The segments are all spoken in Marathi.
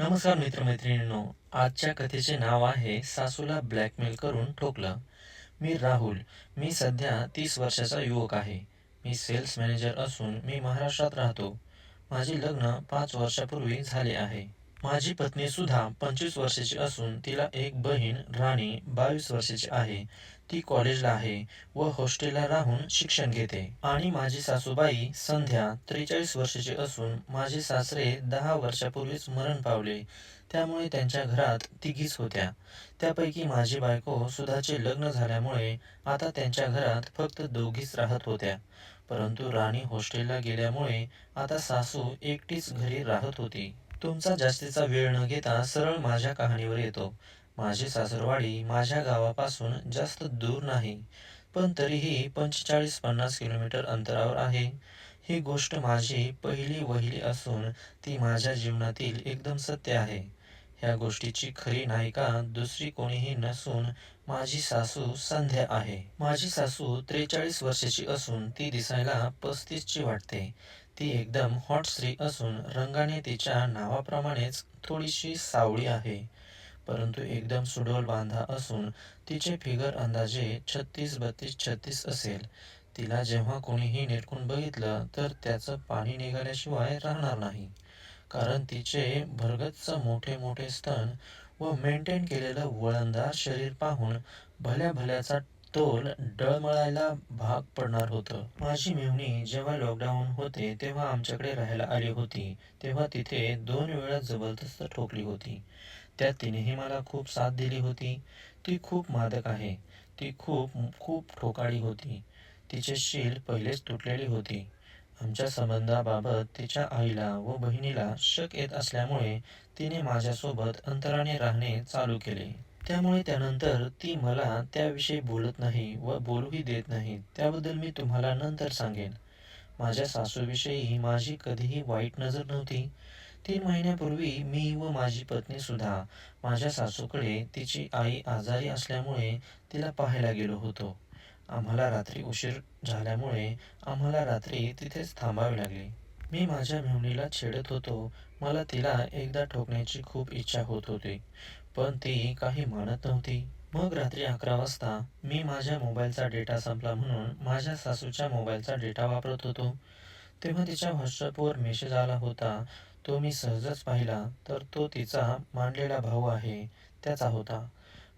नमस्कार मित्रमैत्रिणींनो आजच्या कथेचे नाव आहे सासूला ब्लॅकमेल करून ठोकलं. मी राहुल. मी सध्या तीस वर्षाचा युवक आहे. मी सेल्स मॅनेजर असून मी महाराष्ट्रात राहतो. माझे लग्न पाच वर्षापूर्वी झाले आहे. माझी पत्नी सुद्धा पंचवीस वर्षाची असून तिला एक बहीण राणी बावीस वर्षाची आहे. ती कॉलेजला आहे व हॉस्टेलला राहून शिक्षण घेते. आणि माझी सासूबाई संध्या त्रेचाळीस वर्षाची असून माझे सासरे दहा वर्षापूर्वीच मरण पावले. त्यामुळे त्यांच्या घरात तिघीच होत्या. त्यापैकी माझी बायको सुधाचे लग्न झाल्यामुळे आता त्यांच्या घरात फक्त दोघीच राहत होत्या. परंतु राणी हॉस्टेलला गेल्यामुळे आता सासू एकटीच घरी राहत होती. तुमचा जास्तीचा वेळ न घेता सरळ माझ्या कहाणीवर येतो. माझी सासरवाडी माझ्या गावापासून जास्त दूर नाही पण तरीही पंचेचाळीस पन्नास किलोमीटर अंतरावर आहे. ही गोष्ट माझी पहिली वहिली असून ती माझ्या जीवनातील एकदम सत्य आहे. ह्या गोष्टीची खरी नायिका दुसरी कोणीही नसून माझी सासू संध्या आहे. माझी सासू त्रेचाळीस वर्षाची असून ती दिसायला पस्तीसची वाटते. ती एकदम हॉट स्त्री असून रंगाने तिच्या नावाप्रमाणेच थोडीशी सावळी आहे. परंतु एकदम सुडोल बांधा असून तिचे फिगर अंदाजे छत्तीस बत्तीस छत्तीस असेल. तिला जेव्हा कोणीही निरकून बघितलं तर त्याचं पाणी निघाल्याशिवाय राहणार नाही. कारण तिचे भरगच्च मोठे मोठे स्तन व मेंटेन केलेलं वळणदार शरीर पाहून भल्या भल्याचा तोल डळमळायला भाग पडणार होतं. माझी मेहणी जेव्हा लॉकडाऊन होते तेव्हा आमच्याकडे राहायला आली होती. तेव्हा तिथे दोन वेळा जबरदस्त ठोकली होती. त्या तिनेही मला खूप साथ दिली होती. ती खूप मादक आहे. ती खूप खूप ठोकाळी होती. तिचे शील पहिलेच तुटलेली होती. आमच्या संबंधाबाबत तिच्या आईला व बहिणीला शक येत असल्यामुळे तिने माझ्यासोबत अंतराने राहणे चालू केले. त्यामुळे त्यानंतर ती मला त्याविषयी बोलत नाही व बोलूही देत नाही. त्याबद्दल मी तुम्हाला नंतर सांगेन. माझ्या सासूविषयी माझी कधीही वाईट नजर नव्हती. तीन महिन्यापूर्वी मी व माझी पत्नी सुद्धा माझ्या सासूकडे तिची आई आजारी असल्यामुळे तिला पाहायला गेलो होतो. आम्हाला रात्री उशीर झाल्यामुळे आम्हाला रात्री तिथेच थांबावे लागले. मी माझ्या मेहुणीला छेडत होतो. मला तिला एकदा ठोकण्याची खूप इच्छा होत होती पण ती काही मानत नव्हती. मग रात्री अकरा वाजता मी माझ्या मोबाईलचा डेटा संपला म्हणून माझ्या सासूच्या मोबाईलचा डेटा वापरत होतो. तेव्हा तिच्या व्हॉट्सअपवर मेसेज आला होता तो मी सहजच पाहिला तर तो तिचा मांडलेला भाऊ आहे त्याचा होता.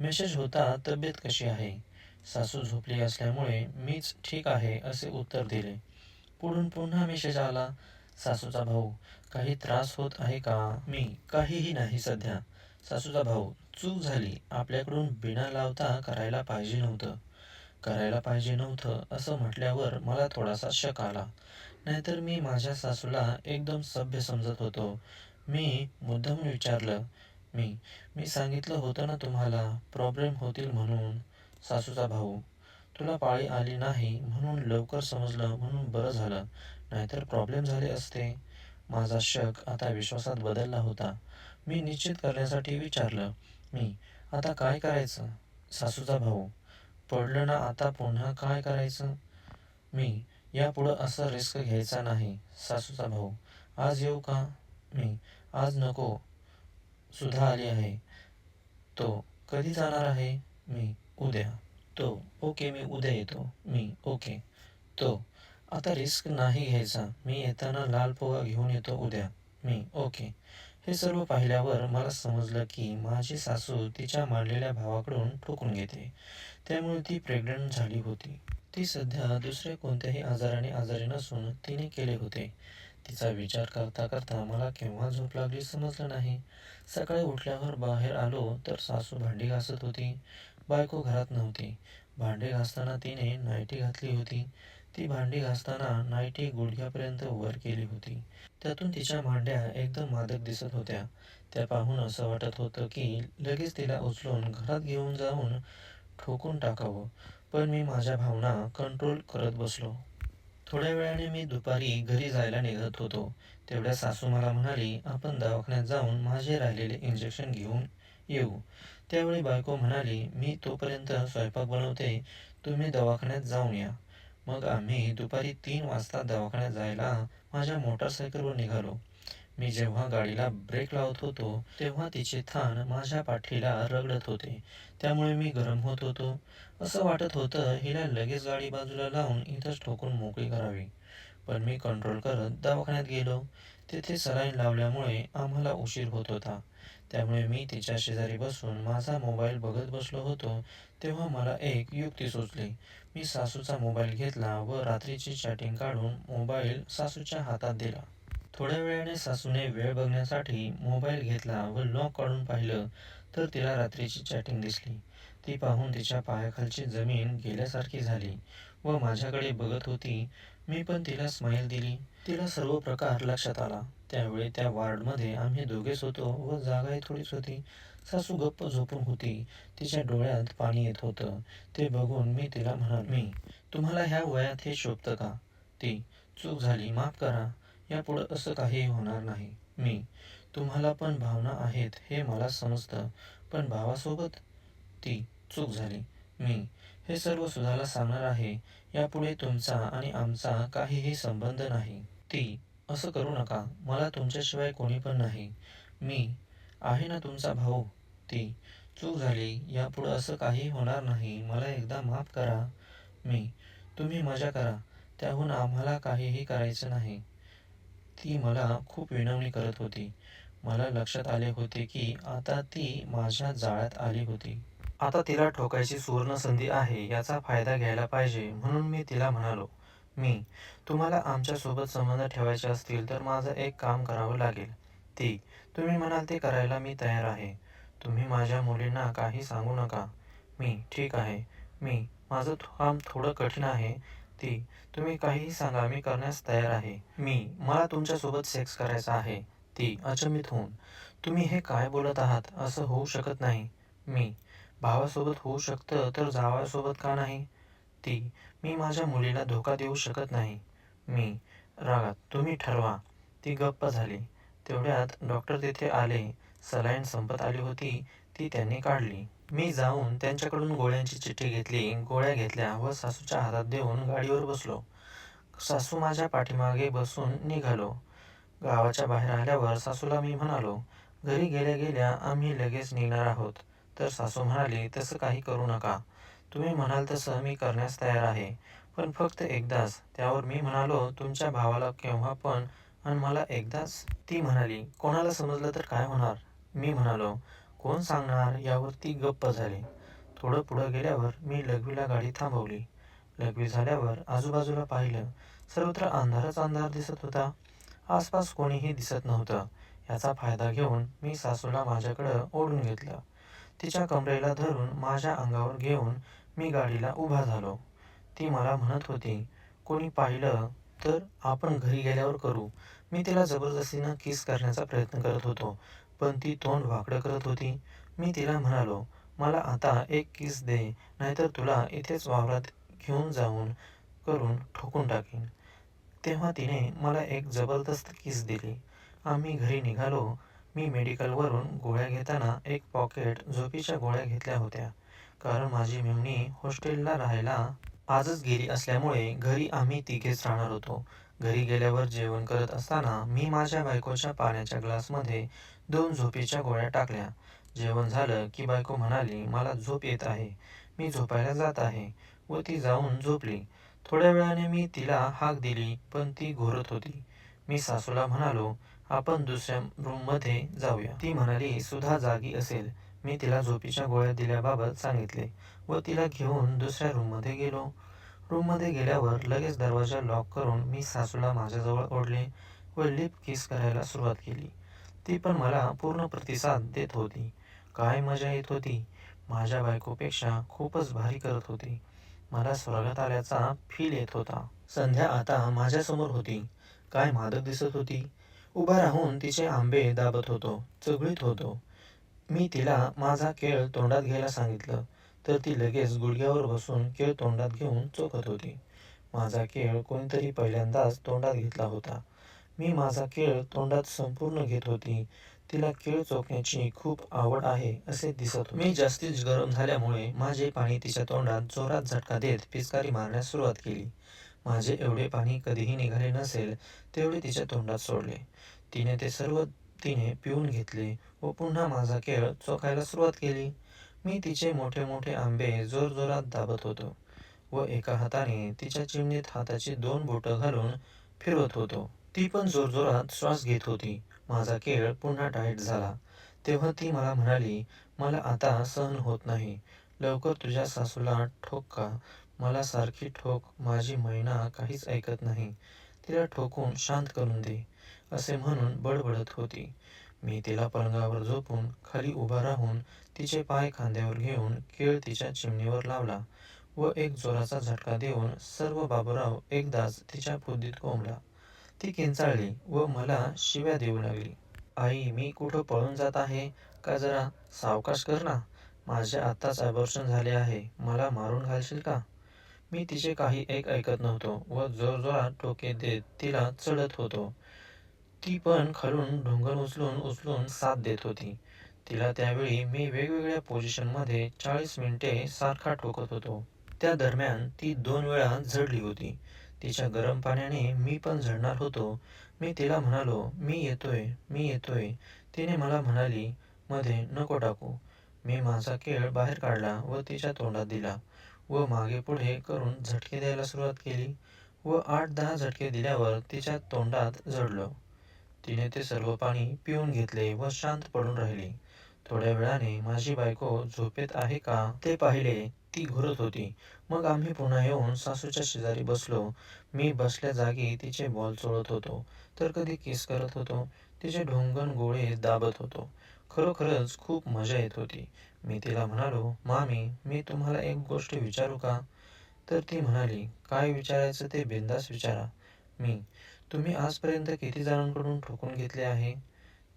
मेसेज होता तब्येत कशी आहे? सासू झोपली असल्यामुळे मीच ठीक आहे असे उत्तर दिले. पुढून पुन्हा मेसेज आला सासूचा भाऊ काही त्रास होत आहे का? मी काहीही नाही सध्या. सासूचा भाऊ चूक झाली. आपल्याकडून बिना लावता करायला पाहिजे नव्हतं. करायला पाहिजे नव्हतं असं म्हटल्यावर मला थोडासा शक आला. नाहीतर मी माझ्या सासूला एकदम सभ्य समजत होतो. मी मुद्दाम विचारलं मी मी सांगितलं होतं ना तुम्हाला प्रॉब्लेम होतील म्हणून सासूचा भाऊ. तुला पाळी आली नाही म्हणून लवकर समजलं म्हणून बरं झालं. नाहीतर प्रॉब्लेम झाले असते. माझा शक आता विश्वासात बदलला होता. मी निश्चित करण्यासाठी विचारलं मी आता काय करायचं? सासूचा भाऊ. पडलं ना आता पुन्हा काय करायचं? मी यापुढं असं रिस्क घ्यायचा नाही सासूचा भाऊ. आज येऊ का मी? आज नको. सुद्धा आली आहे. तो कधी जाणार आहे? मी उद्या. तो ओके मी उद्या येतो. मी ओके. तो आता रिस्क नाही घ्यायचा. मी येताना लाल पोहा घेऊन येतो उद्या. मी ओके. हे सर्व पाहिल्यावर मला समजलं की माझी सासू तिच्या मारलेल्या भावाकडून ठोकून घेते. त्यामुळे ती प्रेग्नंट झाली होती. ती सध्या दुसऱ्या कोणत्याही आजाराने आजारी नसून तिने केले होते. तिचा विचार करता करता मला केव्हा झोप लागली समजलं नाही. सकाळी उठल्यावर बाहेर आलो तर सासू भांडी घासत होती. बायको घरात नव्हती. भांडी घासताना तिने नाईटी घातली होती. ती भांडी घासताना नाईटी गुडघ्यापर्यंत वर केली होती. त्यातून तिच्या भांड्या एकदम मादक दिसत होत्या. त्या पाहून असं वाटत होतं की लगेच तिला उचलून घरात घेऊन जाऊन ठोकून टाकावं. पण मी माझ्या भावना कंट्रोल करत बसलो. थोड्या वेळाने मी दुपारी घरी जायला निघत होतो. तेवढ्या सासू मला म्हणाली आपण दवाखान्यात जाऊन माझे राहिलेले इंजेक्शन घेऊन येऊ. त्यावेळी बायको म्हणाली मी तोपर्यंत स्वयंपाक बनवते. तुम्ही दवाखान्यात जाऊन या. मग आम्ही दुपारी तीन वाजता दवाखान्यात जायला माझ्या मोटारसायकलवर निघालो. मी जेव्हा गाडीला ब्रेक लावत होतो तेव्हा तिचे थान माझ्या पाठीला रगडत होते. त्यामुळे मी गरम होत होतो. असं वाटत होतं हिला लगेच गाडी बाजूला लावून इथंच ठोकून मोकळी करावी. पण मी कंट्रोल करत दवाखान्यात गेलो. तिथे सलाईन लावल्यामुळे आम्हाला उशीर होत होता. त्यामुळे मी तिच्या शेजारी बसून माझा मोबाईल बघत बसलो होतो. तेव्हा मला एक युक्ती सुचली. मी सासूचा मोबाईल घेतला व रात्रीची चॅटिंग काढून मोबाईल सासूच्या हातात दिला. थोड्या वेळाने सासूने वेळ बघण्यासाठी मोबाईल घेतला व लॉक काढून पाहिलं तर तिला रात्रीची चॅटिंग दिसली. ती पाहून तिच्या पायाखालची जमीन गेल्यासारखी झाली व माझ्याकडे बघत होती. मी पण तिला स्माईल दिली. तिला सर्व प्रकार लक्षात आला. त्यावेळी त्या वार्डमध्ये आम्ही दोघेच होतो व जागाही थोडीच होती. सासू गप्प झोपून होती. तिच्या डोळ्यात पाणी येत होतं. ते बघून मी तिला म्हणाल मी तुम्हाला ह्या वयात हे शोभतं का? ती चूक झाली माफ करा. यापुढं असं काही होणार नाही. मी. तुम्हाला पण भावना आहेत हे मला समजतं. पण भावासोबत ती चूक झाली. मी. हे सर्व सुधाला सांगणार आहे. यापुढे तुमचा आणि आमचा काहीही संबंध नाही. ती. असं करू नका. मला तुमच्याशिवाय कोणी पण नाही. मी. आहे ना तुमचा भाऊ? ती. चूक झाली. यापुढं असं काही होणार नाही. मला एकदा माफ करा. मी. तुम्ही मजा करा. त्याहून आम्हाला काहीही करायचं नाही. ती मला खूप विनवणी करत होती. मला लक्षात आले होते की आता ती माझ्या जाळ्यात आली होती. आता तिला ठोकायची सुवर्ण संधी आहे याचा फायदा घ्यायला पाहिजे म्हणून मी तिला म्हणालो मी तुम्हाला आमच्यासोबत संबंध ठेवायचे असतील तर माझं एक काम करावं लागेल. ती तुम्ही म्हणाल ते करायला मी तयार आहे. तुम्ही माझ्या मुलींना काही सांगू नका. मी ठीक आहे. मी माझं काम थोडं कठीण आहे. ती तुम्ही काहीही सांगा मी करण्यास तयार आहे. मी मला तुमच्यासोबत सेक्स करायचा आहे. ती अचंबित होऊन तुम्ही हे काय बोलत आहात? असं होऊ शकत नाही. मी भावासोबत होऊ शकतं तर जावासोबत का नाही? ती मी माझ्या मुलीला धोका देऊ शकत नाही. मी रागात तुम्ही ठरवा. ती गप्प झाली. तेवढ्यात डॉक्टर तिथे आले. सलाईन संपत आली होती. ती त्यांनी काढली. मी जाऊन त्यांच्याकडून गोळ्यांची चिठ्ठी घेतली. गोळ्या घेतल्या व सासूच्या हातात देऊन गाडीवर बसलो. सासू माझ्या पाठीमागे बसून निघालो. गावाच्या बाहेर आल्यावर सासूला मी म्हणालो घरी गेल्या गेल्या आम्ही लगेच निघणार आहोत. तर सासू म्हणाली तसं काही करू नका. तुम्ही म्हणाल तसं मी करण्यास तयार आहे. पण फक्त एकदाच. त्यावर मी म्हणालो तुमच्या भावाला केव्हा पण आणि मला एकदाच. ती म्हणाली कोणाला समजलं तर काय होणार? मी म्हणालो कोण सांगणार? यावर ती गप्प झाली. थोडं पुढं गेल्यावर मी लघवीला गाडी थांबवली. लघवी झाल्यावर आजूबाजूला पाहिलं सर्वत्र अंधारच अंधार दिसत होता. आसपास कोणीही दिसत नव्हतं. याचा फायदा घेऊन मी सासूला माझ्याकडं ओढून घेतलं. तिच्या कमरेला धरून माझ्या अंगावर घेऊन मी गाडीला उभा झालो. ती मला म्हणत होती कोणी पाहिलं तर आपण घरी गेल्यावर करू. मी तिला जबरदस्तीनं किस करण्याचा प्रयत्न करत होतो. पण ती तोंड वाकडं करत होती. मी तिला म्हणालो मला आता एक किस दे नाहीतर तुला इथेच वावरात घेऊन जाऊन करून ठोकून टाकीन. तेव्हा तिने मला एक जबरदस्त किस दिली. आम्ही घरी निघालो. मी मेडिकलवरून गोळ्या घेताना एक पॉकेट झोपीच्या गोळ्या घेतल्या होत्या. कारण माझी मेमणी हॉस्टेलला राहायला आजच गेली असल्यामुळे घरी आम्ही तिघेच राहणार होतो. घरी गेल्यावर जेवण करत असताना मी माझ्या बायकोच्या पाण्याच्या ग्लासमध्ये दोन झोपीच्या गोळ्या टाकल्या. जेवण झालं की बायको म्हणाली मला झोप येत आहे. मी झोपायला जात आहे. व ती जाऊन झोपली. थोड्या वेळाने मी तिला हाक दिली पण ती घोरत होती. मी सासूला म्हणालो आपण दुसऱ्या रूममध्ये जाऊया. ती म्हणाली सुद्धा जागी असेल. मी तिला झोपीच्या गोळ्या दिल्याबाबत सांगितले व तिला घेऊन दुसऱ्या रूममध्ये गेलो. रूममध्ये गेल्यावर लगेच दरवाजा लॉक करून मी सासूला माझ्याजवळ ओढले व लिप किस करायला सुरुवात केली. ती पण मला पूर्ण प्रतिसाद देत होती. काय मजा येत होती. माझ्या बायकोपेक्षा खूपच भारी करत होती. मला स्वर्गात आल्याचा फील येत होता. संध्या आता माझ्यासमोर होती. काय मादक दिसत होती. उभा राहून तिचे आंबे दाबत होतो. चगळीत होतो. मी तिला माझा खेळ तोंडात घ्यायला सांगितलं. तर ती लगेच गुडघ्यावर बसून केळ तोंडात घेऊन चोखत होती. माझा केळ कोणीतरी पहिल्यांदाच तोंडात घेतला होता. मी माझा केळ तोंडात संपूर्ण घेत होती. तिला केळ चोखण्याची खूप आवड आहे असे दिसत मी जास्तीच गरम झाल्यामुळे माझे पाणी तिच्या तोंडात जोरात झटका देत पिचकारी मारण्यास सुरुवात केली. माझे एवढे पाणी कधीही निघाले नसेल तेवढे तिच्या तोंडात सोडले. तिने ते सर्व तिने पिऊन घेतले व पुन्हा माझा खेळ चोखायला सुरुवात केली. मी तिचे मोठे मोठे आंबे जोरजोरात दाबत होतो व एका हाताने तिच्या चिमणीत हाताची दोन बोटं घालून फिरवत होतो. ती पण जोरजोरात श्वास घेत होती. माझा खेळ पुन्हा टाईट झाला. तेव्हा ती मला म्हणाली मला आता सहन होत नाही. लवकर तुझ्या सासूला ठोक का? मला सारखी ठोक माझी मैना काहीच ऐकत नाही. तिला ठोकून शांत करून दे. असे म्हणून बडबडत होती. मी तिला पलंगावर झोपून खाली उभा राहून तिचे पाय खांद्यावर घेऊन केळ तिच्या चिमणीवर लावला व एक जोराचा झटका देऊन सर्व बाबूराव एकदाच तिच्या फुद्दीत कोंबला. ती किंचाळली व मला शिव्या देऊ लागली. आई मी कुठं पळून जात आहे? का जरा सावकाश कर ना. माझे आत्ताच अबॉर्शन झाले आहे. मला मारून घालशील का? मी तिचे काही एक ऐकत नव्हतो व जोरजोरात टोके देत तिला चढत होतो. ती पण खालून ढोंगर उचलून उचलून साथ देत होती. तिला त्यावेळी मी वेगवेगळ्या पोझिशनमध्ये चाळीस मिनिटे सारखा ठोकत होतो. त्या दरम्यान ती दोन वेळा झडली होती. तिच्या गरम पाण्याने मी पण झडणार होतो. मी तिला म्हणालो मी येतोय मी येतोय. तिने मला म्हणाली मध्ये नको टाकू. मी माझा केळ बाहेर काढला व तिच्या तोंडात दिला व मागे पुढे करून झटके द्यायला सुरुवात केली व आठ दहा झटके दिल्यावर तिच्या तोंडात जडलो तिने ते सर्व पाणी पिऊन घेतले व शांत पडून राहिली. थोड्या वेळाने माझी बायको झोपेत आहे का ते पाहिले. ती घुरत होती. मग आम्ही पुन्हा येऊन सासूच्या शेजारी बसलो. मी बसल्या जागी तिचे बॉल चोळत होतो. तर कधी किस करत होतो. तिचे ढोंगण गोळे दाबत होतो. खरोखरच खूप मजा येत होती. मी तिला म्हणालो मामी मी तुम्हाला एक गोष्ट विचारू का? तर ती म्हणाली काय विचारायचं ते बिंदास विचारा. मी तुम्ही आजपर्यंत किती जणांकडून ठोकून घेतले आहे?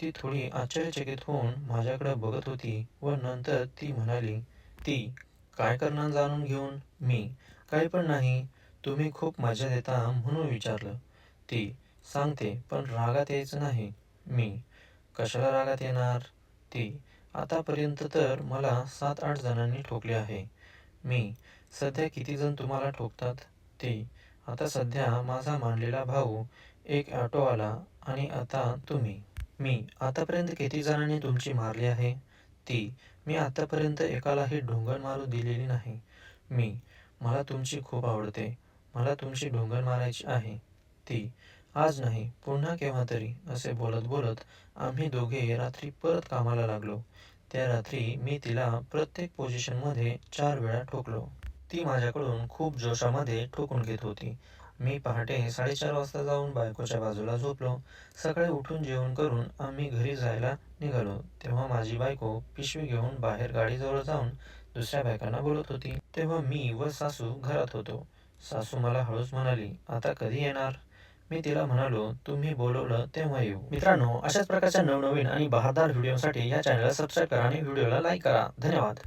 ती थोडी आश्चर्यचकित होऊन माझ्याकडे बघत होती व नंतर ती म्हणाली ती काय करणार जाणून घेऊन? मी काही पण नाही. तुम्ही खूप मजा देता म्हणून विचारलं. ती सांगते पण रागात यायचं नाही. मी कशाला रागात येणार? ती आतापर्यंत तर मला सात आठ जणांनी ठोकले आहे. मी सध्या किती जण तुम्हाला ठोकतात? ती आता सध्या माझा मानलेला भाऊ एक ऑटोवाला आणि आता तुम्ही. मी आतापर्यंत किती जणांनी तुमची मारली आहे? ती मी आतापर्यंत एकालाही ढोंगण मारू दिलेली नाही. मी मला तुमची खूप आवडते. मला तुमची ढोंगण मारायची आहे. ती आज नाही पुन्हा केव्हा तरी असे बोलत बोलत आम्ही दोघे रात्री परत कामाला लागलो. त्या रात्री मी तिला प्रत्येक पोझिशनमध्ये चार वेळा ठोकलो. ती माझ्याकडून खूप जोशामध्ये ठोकून घेत होती. मी पहाटे साडेचार वाजता जाऊन बायकोच्या बाजूला झोपलो. सकाळी उठून जेवण करून आम्ही घरी जायला निघालो. तेव्हा माझी बायको पिशवी घेऊन बाहेर गाडीजवळ जाऊन दुसऱ्या बायकांना बोलत होती. तेव्हा मी व सासू घरात होतो. सासू मला हळूच म्हणाली आता कधी येणार? मी तिला म्हणालो तुम्ही बोलवलं तेव्हा येऊ. मित्रांनो अशाच प्रकारच्या नवनवीन आणि बहारदार व्हिडिओसाठी या चॅनलला सबस्क्राईब करा आणि व्हिडिओला लाईक करा. धन्यवाद.